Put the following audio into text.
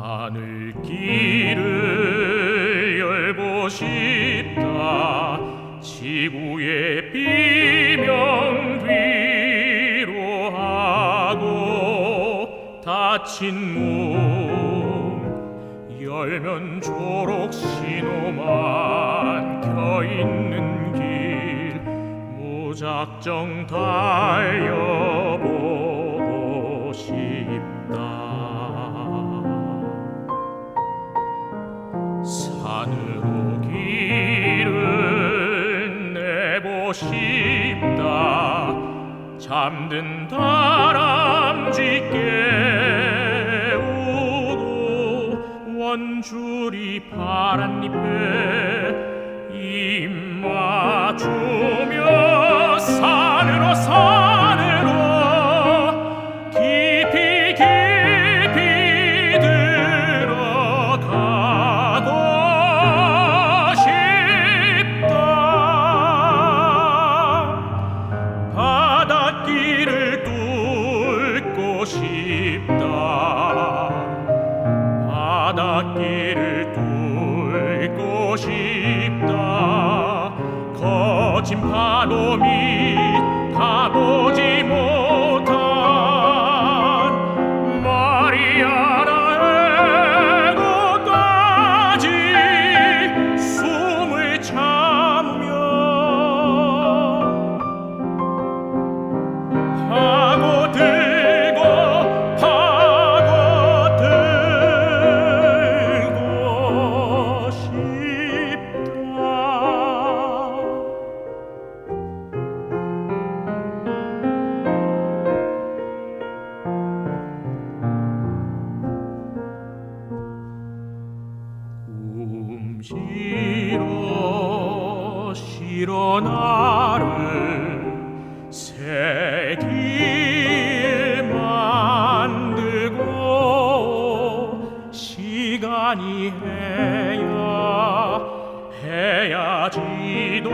하늘길을 열고 싶다. 초록 신호만 켜있는 길 무작정 달려보고 싶 잠든 다람 바닷길을 뚫고 싶다. 바닷길을 뚫고 싶다. 거친 파도 밑 가보 움시러 실어 나를 새길 만들고 시간이 해야 해야지도